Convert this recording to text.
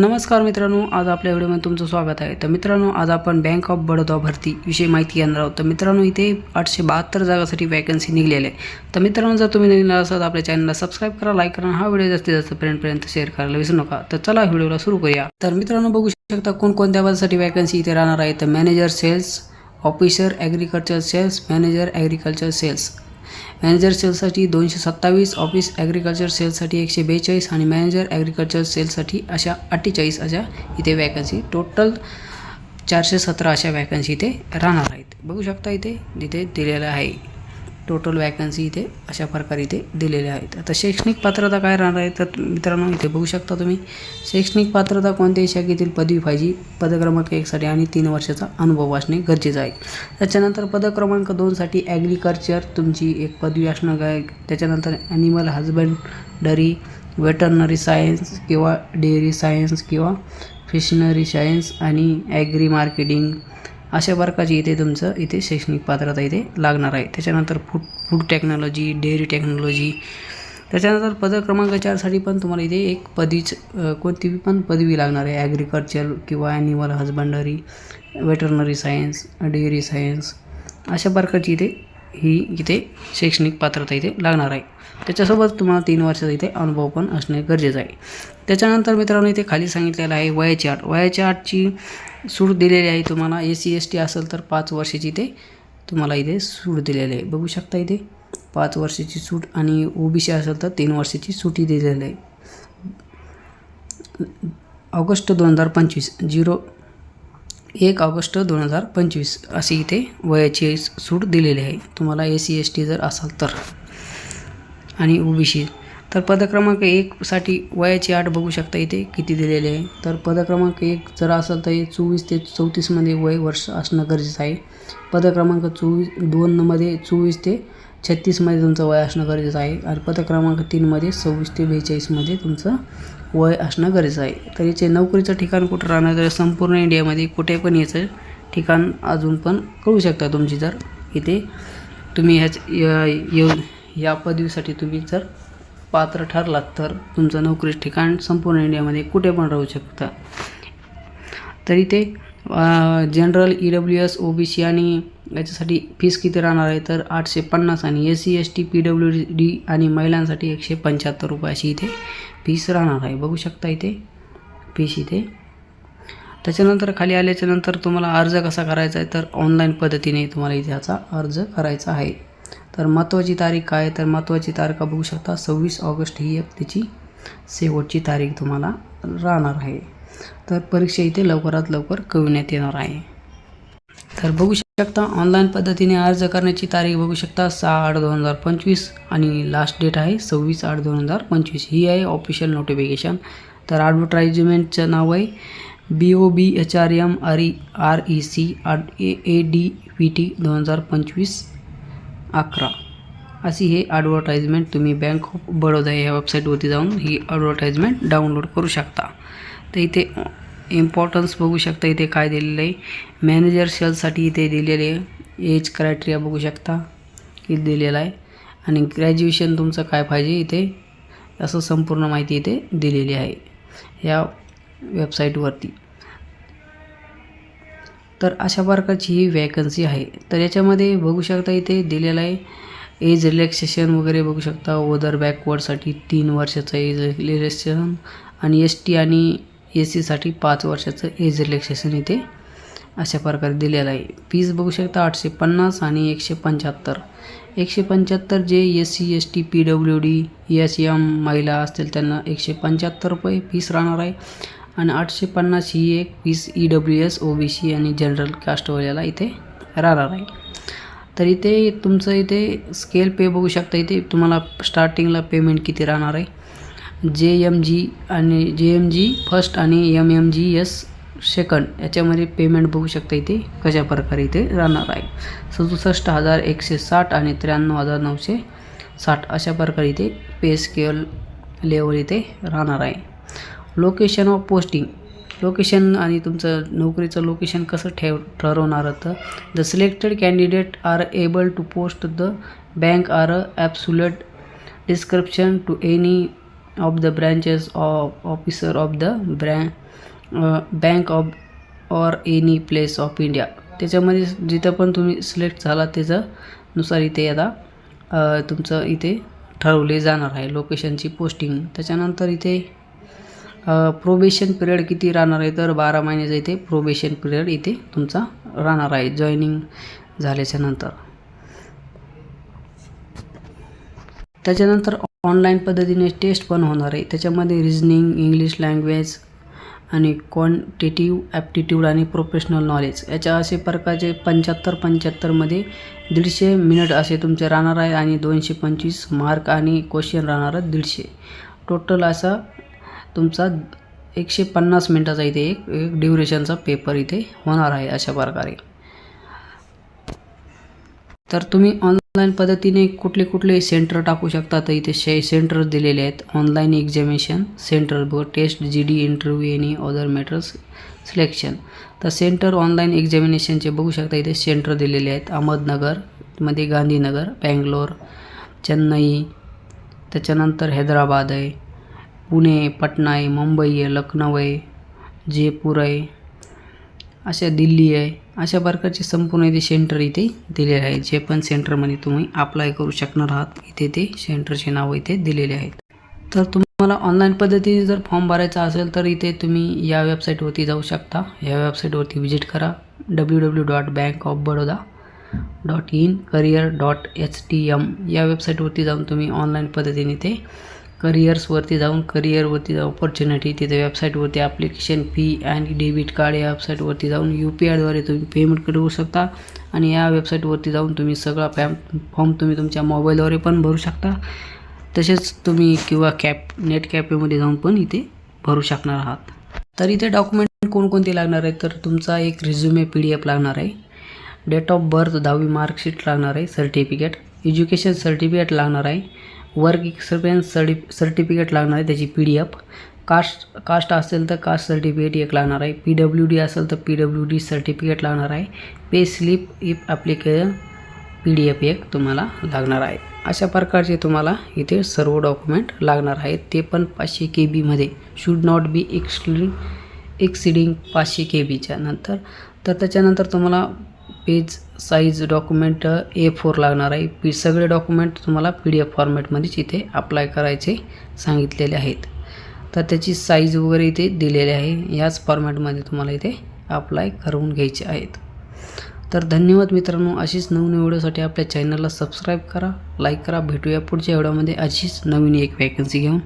नमस्कार मित्रांनो आज आपल्या व्हिडिओमध्ये तुमचं स्वागत आहे. तर मित्रांनो आज आपण बँक ऑफ बडोदा भरती विषयी माहिती घेणार आहोत. तर मित्रांनो इथे आठशे बहात्तर जागासाठी वॅकन्सी निघलेली आहे. तर मित्रांनो जर तुम्ही नवीन असाल तर आपल्या चॅनलला सबस्क्राईब करा लाईक करा आणि हा व्हिडिओ जास्तीत जास्त फ्रेंडपर्यंत शेअर करायला विसरू नका. तर चला व्हिडिओला सुरू करूया. तर मित्रांनो बघू शकता कोणकोणत्या पदासाठी वॅकन्सी इथे राहणार आहे. तर manager sales officer agriculture sales manager agriculture sales manager सेलसाठी दोनशे सत्तावीस ऑफिस ॲग्रिकल्चर सेलसाठी एकशे बेचाळीस आणि मॅनेजर ॲग्रिकल्चर सेलसाठी अशा अठ्ठेचाळीस अशा इथे वॅकन्सी टोटल चारशे सतरा अशा वॅकन्सी इथे राहणार आहेत. बघू शकता इथे जिथे दिलेलं आहे. टोटल वॅकन्सी इथे अशा प्रकारे इथे दिलेल्या आहेत. आता शैक्षणिक पात्रता काय राहणार आहे? तर मित्रांनो इथे बघू शकता तुम्ही. शैक्षणिक पात्रता कोणत्याही शाखेतील पदवी पाहिजे? पदक्रमांक एकसाठी आणि तीन वर्षाचा अनुभव असणे गरजेचं आहे. त्याच्यानंतर पदक्रमांक दोनसाठी ॲग्रिकल्चर तुमची एक पदवी असणं काय? त्याच्यानंतर ॲनिमल हजबंडरी वेटरनरी सायन्स किंवा डेअरी सायन्स किंवा फिशनरी सायन्स आणि ॲग्री मार्केटिंग अशा प्रकारची इथे तुमचं इथे शैक्षणिक पात्रता इथे लागणार आहे. त्याच्यानंतर food food technology dairy technology त्याच्यानंतर पद क्रमांक चारसाठी पण तुम्हाला इथे एक पदवीच कोणती पण पदवी लागणार आहे. ॲग्रिकल्चर किंवा animal husbandry veterinary science dairy science अशा प्रकारची इथे ही इथे शैक्षणिक पात्रता इथे लागणार आहे. त्याच्यासोबत तुम्हाला तीन वर्षाचा इथे अनुभव पण असणे गरजेचं आहे. त्याच्यानंतर मित्रांनो इथे खाली सांगितलेलं आहे वयाची आठ. वयाच्या आठची सूट दिलेली आहे तुम्हाला. ए सी एस टी असेल तर पाच वर्षाची इथे तुम्हाला इथे सूट दिलेली आहे. बघू शकता इथे पाच वर्षाची सूट आणि ओ बी सी असेल तर तीन वर्षाची सुटी दिलेली आहे. ऑगस्ट दोन हजार पंचवीस झिरो एक ऑगस्ट दोन हजार पंचवीस अशी इथे वयाची सूट दिलेली आहे. तुम्हाला ए सी एस टी जर असाल तर. आणि ओ बी सी तर पदक्रमांक एकसाठी वयाची आठ बघू शकता इथे किती दिलेले आहे. तर पदक्रमांक एक जर असेल तर हे चोवीस ते चौतीसमध्ये वय वर्ष असणं गरजेचं आहे. पदक्रमांक चोवीस दोनमध्ये चोवीस ते छत्तीसमध्ये तुमचं वय असणं गरजेचं आहे. आणि पदक्रमांक तीनमध्ये सव्वीस ते बेचाळीसमध्ये तुमचं वय असणं गरजेचं आहे. तर याचे नोकरीचं ठिकाण कुठं राहणार? तर संपूर्ण इंडियामध्ये कुठे पण याचं ठिकाण अजून पण कळू शकता तुमची जर. इथे तुम्ही ह्याच येऊ- या पदवीसाठी तुम्ही जर पात्र ठरलात तर तुमचं नोकरी ठिकाण संपूर्ण इंडियामध्ये कुठे पण राहू शकता. तर इथे general E W S O B C आणि याच्यासाठी फीस किती राहणार आहे तर आठशे पन्नास आणि S C S T P W D आणि महिलांसाठी एकशे पंच्याहत्तर रुपयाची इथे फीस राहणार आहे. बघू शकता इथे फीस इथे. त्याच्यानंतर खाली आल्याच्यानंतर तुम्हाला अर्ज कसा करायचा आहे तर ऑनलाईन पद्धतीने तुम्हाला इथे याचा अर्ज करायचा आहे. तर महत्त्वाची तारीख काय आहे? तर महत्त्वाची तारीख बघू शकता सव्वीस ऑगस्ट ही एक त्याची शेवटची तारीख तुम्हाला राहणार आहे. तर परीक्षा इथे लवकरात लवकर कळविण्यात येणार आहे. तर बघू शकता ऑनलाईन पद्धतीने अर्ज करण्याची तारीख बघू शकता सहा आठ दोन हजार पंचवीस आणि लास्ट डेट आहे सव्वीस आठ दोन हजार पंचवीस. ही आहे ऑफिशियल नोटिफिकेशन तर ॲडव्हर्टाइजमेंटचं नाव आहे B O B H R M R E R E C R A A D V T दोन हजार पंचवीस. अकरा. अशी हे ॲडव्हर्टाइजमेंट तुम्ही बँक ऑफ बडोदा या वेबसाईटवरती जाऊन ही ॲडव्हर्टाइजमेंट डाउनलोड करू शकता. तर इथे इम्पॉर्टन्स बघू शकता इथे काय दिलेलं आहे. मॅनेजर सेलसाठी इथे दिलेले आहे एज क्रायटेरिया बघू शकता. इथे दिलेलं आहे. आणि ग्रॅज्युएशन तुमचं काय पाहिजे इथे? असं संपूर्ण माहिती इथे दिलेली आहे. या वेबसाईटवरती तर अशा प्रकारची ही वॅकन्सी आहे. तर याच्यामध्ये बघू शकता इथे दिलेलं आहे. एज रिलॅक्सेशन वगैरे बघू शकता. ओदर बॅकवर्डसाठी तीन वर्षाचं एज रिलॅक्सेशन आणि एस टी आणि ए सीसाठी पाच वर्षाचं एज रिलॅक्सेशन इथे अशा प्रकारे दिलेलं आहे. फीज बघू शकता आठशे पन्नास आणि एकशे पंच्याहत्तर. एकशे पंच्याहत्तर जे S C S T P W D S M महिला असतील त्यांना एकशे पंच्याहत्तर रुपये फीस राहणार आहे. आणि आठशे पन्नास ही एक वीस E W S O B C आणि जनरल कास्टवाल्याला इथे राहणार आहे. तर इथे तुमचं इथे स्केल पे बघू शकता इथे. तुम्हाला स्टार्टिंगला पेमेंट किती राहणार आहे? जे एम जी आणि जे एम जी फर्स्ट आणि M M G S second याच्यामध्ये पेमेंट बघू शकता इथे कशा प्रकारे इथे राहणार आहे. सदुसष्ट हजार एकशे साठ आणि त्र्याण्णव हजार नऊशे साठ अशा प्रकारे इथे पे स्केल लेवल इथे राहणार आहे. लोकेशन ऑफ पोस्टिंग लोकेशन आणि तुमचं नोकरीचं लोकेशन कसं ठेव ठरवणार तर the selected candidate are able to post the bank are a absolute description to any of the branches of officer of the ब्रँ bank of or any place of India त्याच्यामध्ये जिथं पण तुम्ही सिलेक्ट झाला त्याच्यानुसार इथे आता uh, तुमचं इथे ठरवले जाणार आहे लोकेशनची पोस्टिंग त्याच्यानंतर इथे प्रोबेशन पिरियड किती राहणार आहे? तर बारा महिन्याचा इथे प्रोबेशन पिरियड इथे तुमचा राहणार आहे. जॉईनिंग झाल्याच्यानंतर. त्याच्यानंतर ऑनलाईन पद्धतीने टेस्ट पण होणार आहे. त्याच्यामध्ये रिजनिंग इंग्लिश लँग्वेज आणि क्वांटिटिव्ह ॲप्टिट्यूड आणि प्रोफेशनल नॉलेज याच्या असे प्रकारचे पंच्याहत्तर पंच्याहत्तरमध्ये दीडशे मिनिट असे तुमचे राहणार आहे आणि दोनशे पंचवीस मार्क आणि क्वेश्चन राहणार आहे दीडशे. टोटल असा तुमचा एकशे पन्नास मिनटाचा इथे एक एक ड्युरेशनचा पेपर इथे होणार आहे अशा प्रकारे. तर तुम्ही ऑनलाईन पद्धतीने कुठले कुठले सेंटर टाकू शकता? तर इथे शे सेंटर दिलेले आहेत. ऑनलाईन एक्झामिनेशन सेंटर ब test G D interview any other matters selection तर सेंटर ऑनलाईन एक्झामिनेशनचे बघू शकता इथे सेंटर दिलेले आहेत. अहमदनगरमध्ये गांधीनगर बँगलोर चेन्नई त्याच्यानंतर हैदराबाद आहे. पुणे पटना आहे मुंबई आहे लखनौ आहे जयपूर आहे अशा दिल्ली आहे अशा प्रकारचे संपूर्ण इथे सेंटर इथे दिलेले आहेत. जे पण सेंटरमध्ये तुम्ही अप्लाय करू शकणार आहात इथे ते सेंटरचे नाव इथे दिलेले आहेत. तर तुम्हाला ऑनलाईन पद्धतीने जर फॉर्म भरायचा असेल तर इथे तुम्ही या वेबसाईटवरती जाऊ शकता. या वेबसाईटवरती व्हिजिट करा. W W dot bank of Baroda dot in career dot H T M या वेबसाईटवरती जाऊन तुम्ही ऑनलाईन पद्धतीने ते करिअर्सवरती जाऊन करिअरवरती जाऊन ऑपॉर्च्युनिटी तिथे वेबसाईटवरती ॲप्लिकेशन फी आणि डेबिट कार्ड या वेबसाईटवरती जाऊन यू पी आयद्वारे तुम्ही पेमेंट करू शकता. आणि या वेबसाईटवरती जाऊन तुम्ही सगळा फॅम फॉर्म तुम्ही तुमच्या मोबाईलद्वारे पण भरू शकता. तसेच तुम्ही किंवा कॅप नेट कॅफेमध्ये जाऊन पण इथे भरू शकणार आहात. तर इथे डॉक्युमेंट कोणकोणते लागणार आहे तर तुमचा एक रिझ्युमे पी डी एफ लागणार आहे. डेट ऑफ बर्थ दहावी मार्कशीट लागणार आहे. सर्टिफिकेट एज्युकेशन सर्टिफिकेट लागणार आहे. वर्क एक्सपिरियन्स सर्टि सर्टिफिकेट लागणार आहे त्याची P D F. Caste caste असेल तर कास्ट सर्टिफिकेट एक लागणार आहे. पी डब्ल्यू डी असेल तर पी डब्ल्यू डी सर्टिफिकेट लागणार आहे. Pay slip if application P D F एक तुम्हाला लागणार आहे. अशा प्रकारचे तुम्हाला इथे सर्व डॉक्युमेंट लागणार आहेत. ते पण पाचशे के बीमध्ये should not be excluding exceeding पाचशे के बीच्या नंतर. तर त्याच्यानंतर तुम्हाला page size document A four लागणार आहे. पी सगळे डॉक्युमेंट तुम्हाला पी डी एफ फॉर्मॅटमध्येच इथे अप्लाय करायचे सांगितलेले आहेत. तर त्याची साईज वगैरे इथे दिलेली आहे. याच फॉर्मॅटमध्ये तुम्हाला इथे अप्लाय करून घ्यायचे आहेत. तर धन्यवाद मित्रांनो. अशीच नवीन व्हिडिओसाठी आपल्या चॅनलला सबस्क्राईब करा लाईक करा. भेटूया पुढच्या व्हिडिओमध्ये अशीच नवीन एक वॅकन्सी घेऊन.